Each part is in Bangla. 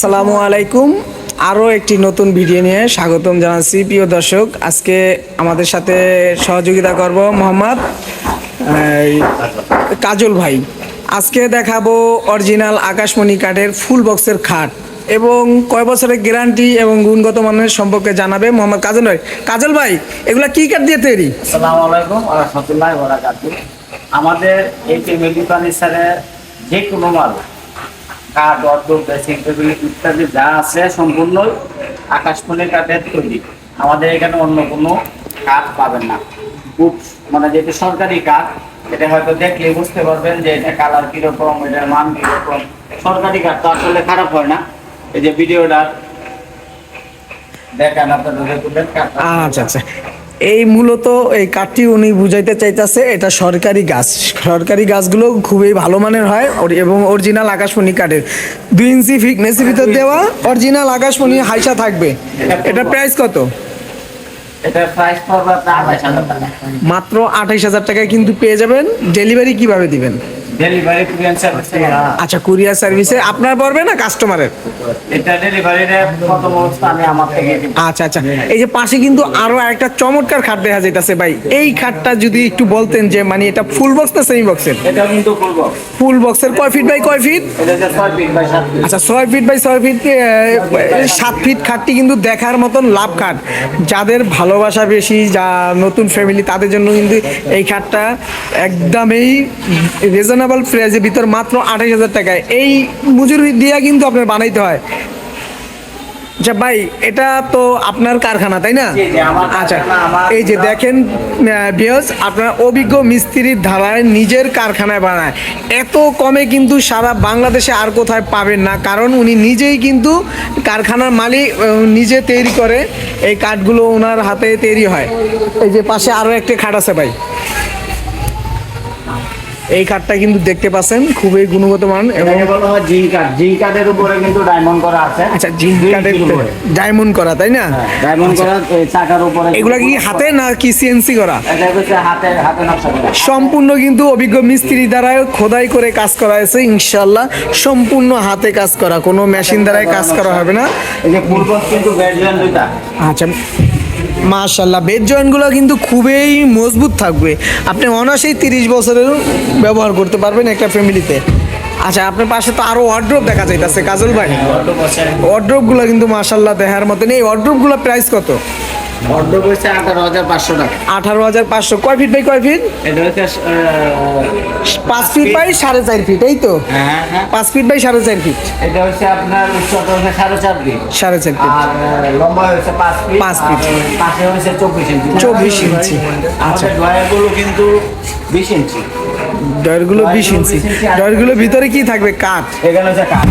আসসালামু আলাইকুম। আরও একটি নতুন ভিডিও নিয়ে স্বাগতম জানাচ্ছি। প্রিয় দর্শক, আজকে আমাদের সাথে সহযোগিতা করব মোহাম্মদ কাজল ভাই। আজকে দেখাবো অরিজিনাল আকাশমণি কাঠের ফুল বক্সের খাট এবং কয় বছরের গ্যারান্টি এবং গুণগত মানের সম্পর্কে জানাবে মোহাম্মদ কাজল ভাই। কাজল ভাই, এগুলা কি কাঠ দিয়ে তৈরি? আসসালামু আলাইকুম আমাদের এই যে কোনো মাল কাঠ অর্ধ ড্রেসিং ইত্যাদি যা আছে সম্পূর্ণই আকাশমণি কাঠের তৈরি। আমাদের এখানে অন্য কোনো কাঠ পাবেন না। মানে যেটি সরকারি কাঠ, এটা হয়তো দেখলে বুঝতে পারবেন যে এটা কালার কীরকম, এটার মান কীরকম। সরকারি কাঠ তো আসলে খারাপ হয় না। এই যে ভিডিওটা দেখেন আপনাদের আচ্ছা আচ্ছা। এই মূলত এই কাঠটি উনি বুঝাইতে চাইতেছে এটা সরকারি গাছ। সরকারি গাছগুলো খুবই ভালো মানের হয় ওর- এবং অরিজিনাল আকাশমণি কাঠের। দুই ইঞ্চি ফিটনেসের ভিতর দেওয়া অরিজিনাল আকাশমণি হাইসা থাকবে। এটা প্রাইস কত? মাত্র আঠাইশ হাজার টাকায় কিন্তু পেয়ে যাবেন। ডেলিভারি কীভাবে দিবেন? ডেলিভারি কুরিয়ান সার্ভিস আচ্ছা কুরিয়ার সার্ভিসে আপনার পড়বে না কাস্টমারের এটা ডেলিভারির কত অবস্থা আমি আমার থেকে আচ্ছা আচ্ছা। এই যে পাশে কিন্তু আরও একটা চমৎকার খাট দেখা যাইতাছে ভাই। এই খাটটা যদি একটু বলতেন যে মানে এটা ফুল বক্স না সেমি বক্সের এটা কিন্তু করব ফুল বক্সের কয় ফিট বাই কয় ফিট এটা যে ফিট বাই সাত ফিট আচ্ছা ছয় ফিট বাই ছয় ফিট সাত ফিট খাটটি কিন্তু দেখার মতন লাভ খাট। যাদের ভালোবাসা বেশি যা নতুন ফ্যামিলি তাদের জন্য কিন্তু এই খাটটা একদমই রিজনেবল প্রাইসের ভিতর মাত্র আঠাশ হাজার টাকায় এই মজুরি দিয়ে কিন্তু আপনার বানাইতে হয়। আচ্ছা ভাই এটা তো আপনার কারখানা তাই না? আচ্ছা এই যে দেখেন বিয়স আপনার অভিজ্ঞ মিস্ত্রির ধারায় নিজের কারখানায় বানায়। এত কমে কিন্তু সারা বাংলাদেশে আর কোথায় পাবেন না কারণ উনি নিজেই কিন্তু কারখানার মালিক নিজে তৈরি করে। এই কাঠগুলো ওনার হাতে তৈরি হয়। এই যে পাশে আরও একটা খাট আছে ভাই। এই খাটটা কিন্তু দেখতে পাচ্ছেন খুবই গুণগত মান এবং বলা হয় জিঙ্ক কাঠ। জিঙ্ক কাঠের উপরে কিন্তু ডায়মন্ড করা আছে। আচ্ছা কাঠের ডায়মন্ড করা তাই না? হ্যাঁ, ডায়মন্ড করা চাকার উপরে এগুলা কি হাতে না কি সিএনসি করা? এটা হচ্ছে হাতে হাতে নকশা করা। সম্পূর্ণ কিন্তু অভিজ্ঞ মিস্ত্রি দ্বারা খোদাই করে কাজ করা হয়েছে ইনশাল্লাহ সম্পূর্ণ হাতে কাজ করা কোনো মেশিন দ্বারাই কাজ করা হবে না। এই যে ফুল কিন্তু দুইটা। আচ্ছা। মাশাল্লাহ বেড জয়েন্টগুলো কিন্তু খুবই মজবুত থাকবে। আপনি অনায়াসেই তিরিশ বছরের ব্যবহার করতে পারবেন একটা ফ্যামিলিতে। আচ্ছা আপনার পাশে তো আরও অর্ড্রপ দেখা যাইতেছে কাজল ভাই। অর্ড্রপগুলো কিন্তু মাশাল্লাহ দেখার মতন এই অর্ড্রপগুলো প্রাইস কত? অর্ধ বছর আঠারো হাজার পাঁচশো টাকা। আঠারো হাজার পাঁচশো। কয় ফিট বাই কয় ফিট এটা হচ্ছে পাঁচ ফিট বাই সাড়ে চার ফিট এই তো? হ্যাঁ হ্যাঁ। পাঁচ ফিট বাই সাড়ে চার ফিট এটা হচ্ছে আপনার উচ্চতা হচ্ছে সাড়ে চার ফিট সাড়ে চার ফিট আর লম্বা হয়েছে পাঁচ ফিট পাঁচ ফিট। পাশে হয়েছে চব্বিশ ইঞ্চি 24 ইঞ্চি। আচ্ছা। আচ্ছা ড্রয়ারগুলো কিন্তু বিশ ইঞ্চি ডয়ারগুলো বিশ ইঞ্চি। ডয়ারগুলোর ভিতরে কি থাকবে? কাঠ।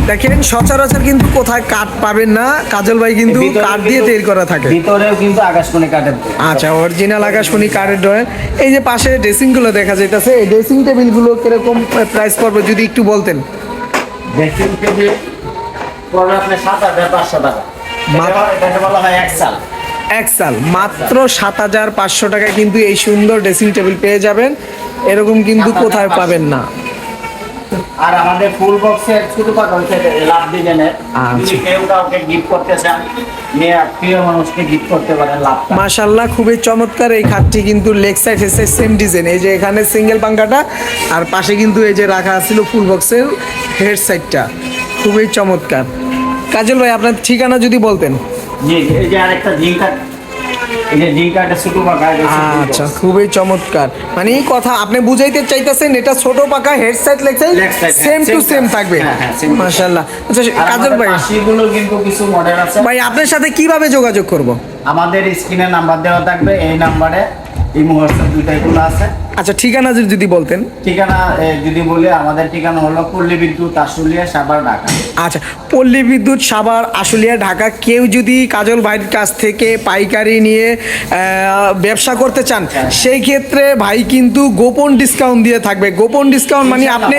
দেখেন সচরাচর কিন্তু কোথায় কাঠ পাবেন না কাজল ভাই কিন্তু কাঠ দিয়ে তৈরি করা থাকে। ভিতরেও কিন্তু আকাশমণি কাঠের আচ্ছা অরিজিনাল আকাশমণি কাঠের ডয়ার এই যে পাশে ড্রেসিংগুলো দেখা যাইতেছে এই ড্রেসিং টেবিলগুলো কীরকম প্রাইস পড়বে যদি একটু বলতেন? ড্রেসিং টেবিল পড়বে আপনার সাত হাজার পাঁচশো টাকা। এটা- বলা হয় এক্সাল এক্সাল মাত্র সাত হাজার পাঁচশো টাকায় কিন্তু এই সুন্দর ড্রেসিং টেবিল পেয়ে যাবেন। এরকম কিন্তু কোথায় পাবেন না। আর আমাদের ফুল বক্সের হচ্ছে লাভ ডিজাইনের আচ্ছা। যদি কেউ কাউকে গিফট করতে চান প্রিয় মানুষকে গিফট করতে পারেন লাভ মাশাল্লাহ খুবই চমৎকার এই খাটটি কিন্তু লেগ সাইড এসে সেম ডিজাইন এই যে এখানে সিঙ্গেল পাঙ্কাটা আর পাশে কিন্তু এই যে রাখা ছিল ফুল বক্সের হেড সাইডটা খুবই চমৎকার। কাজল ভাই আপনার ঠিকানা যদি বলতেন। জি এই যে আরেকটা আচ্ছা খুবই চমৎকার। মানে এই কথা আপনি বুঝাইতে চাইতেছেন এটা ছোট পাকা হেড সাইড হ্যাঁ, সেম টু সেম থাকবে। হ্যাঁ, হ্যাঁ, মাশাল্লাহ আচ্ছা কাজল ভাই। কিন্তু কিছু মডেল আছে। ভাই আপনার সাথে কীভাবে যোগাযোগ করব? আমাদের স্ক্রিনে নাম্বার দেওয়া থাকবে এই নাম্বারে এই মুহূর্তে দুইটাই খোলা আছে। আচ্ছা ঠিকানা যদি- যদি বলতেন। ঠিকানা যদি বলি আমাদের ঠিকানা হলো পল্লী বিদ্যুৎ আশুলিয়া সাভার ঢাকা। আচ্ছা পল্লী বিদ্যুৎ সাভার আশুলিয়া ঢাকা কেউ যদি কাজল ভাইয়ের কাছ থেকে পাইকারি নিয়ে ব্যবসা করতে চান সেই ক্ষেত্রে ভাই কিন্তু গোপন ডিসকাউন্ট দিয়ে থাকবে। গোপন ডিসকাউন্ট মানে আপনি।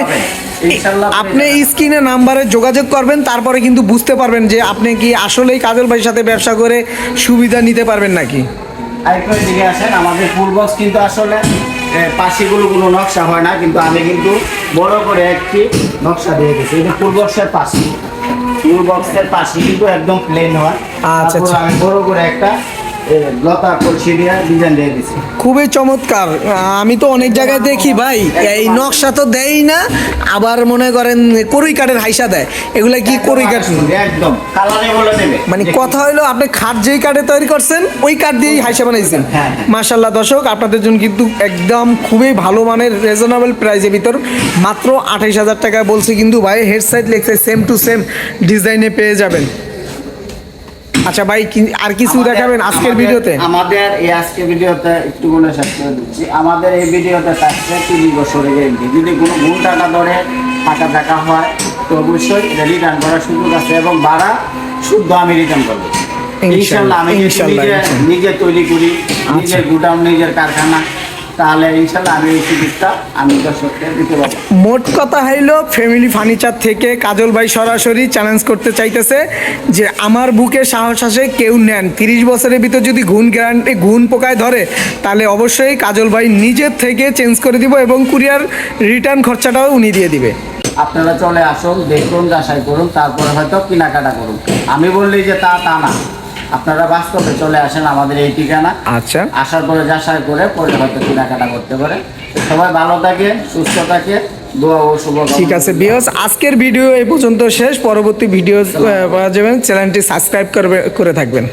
আপনি স্ক্রিনে নাম্বারে যোগাযোগ করবেন তারপরে কিন্তু বুঝতে পারবেন যে আপনি কি আসলেই কাজল ভাইয়ের সাথে ব্যবসা করে সুবিধা নিতে পারবেন নাকি? আরেকটু দিকে আসেন আমাদের ফুল বক্স কিন্তু আসলে পাশিগুলো কোনো নকশা হয় না কিন্তু আমি কিন্তু বড় করে একটি নকশা দিয়ে দিচ্ছি এটা ফুল বক্সের পাশি ফুল বক্সের পাশি কিন্তু একদম প্লেন হয়। আচ্ছা, আচ্ছা। আমি বড় করে একটা লতা কলসি দিয়ে ডিজাইন দিয়ে দিছি। খুবই চমৎকার। আমি তো অনেক জায়গায় দেখি ভাই এই নকশা তো দেয়ই না আবার মনে করেন কড়ই কাঠের হাইসা দেয়। এগুলা কি কড়ই কাঠ? একদম কালারে বলে দেবে মানে কথা হলো আপনি খাট যেই কাঠে তৈরি করছেন ওই কাঠ দিয়েই হাইসা বানাইছেন। হ্যাঁ, হ্যাঁ। মাশাল্লাহ দর্শক আপনাদের জন্য কিন্তু একদম খুবই ভালো মানের রিজনেবল প্রাইসের ভিতর। মাত্র আঠাইশ হাজার টাকায় বলছি কিন্তু ভাই হেড সাইড লেখছে সেম টু সেম ডিজাইনে পেয়ে যাবেন। আচ্ছা ভাই আর কিছু দেখাবেন আজকের ভিডিওতে? আমাদের এই আজকের ভিডিওতে একটু শেষ করে দিচ্ছি। আমাদের এই ভিডিওতে থাকছে তিরিশ বছরের গ্যারেন্টি যদি কোনো ভুল টাকা ধরে টাকা দেখা হয় তো অবশ্যই রিটার্ন করার সুযোগ আছে এবং ভাড়া শুদ্ধ আমি রিটার্ন করব। ইনশাল্লাহ, আমি নিজে নিজে তৈরি করি নিজের গুডাউন নিজের কারখানা। তাহলে ইনশাল্লাহ আমি এই সুযোগটা আমি দর্শককে দিতে পারব। মোট কথা হইল ফ্যামিলি ফার্নিচার থেকে কাজল ভাই সরাসরি চ্যালেঞ্জ করতে চাইতেছে যে আমার বুকে সাহস আসে কেউ নেন। তিরিশ বছরের ভিতর যদি ঘুণ গ্যারান্টি ঘুণ পোকায় ধরে তাহলে অবশ্যই কাজল ভাই নিজের থেকে চেঞ্জ করে দিব এবং কুরিয়ার রিটার্ন খরচাটাও উনি দিয়ে দিবে। আপনারা চলে আসুন দেখুন যাচাই করুন তারপরে হয়তো কেনাকাটা করুন। আমি বললি যে তা তা না। আপনারা বাস্তবে চলে আসেন আমাদের এই ঠিকানা। আচ্ছা। আসার পরে যাচাই করে পরে হয়তো কেনাকাটা করতে পারে। সবাই ভালো থাকে সুস্থ থাকে ঠিক আছে বিয়স আজকের ভিডিও এই পর্যন্ত শেষ। পরবর্তী ভিডিও পাওয়া যাবেন। চ্যানেলটি সাবস্ক্রাইব করবে করে থাকবেন।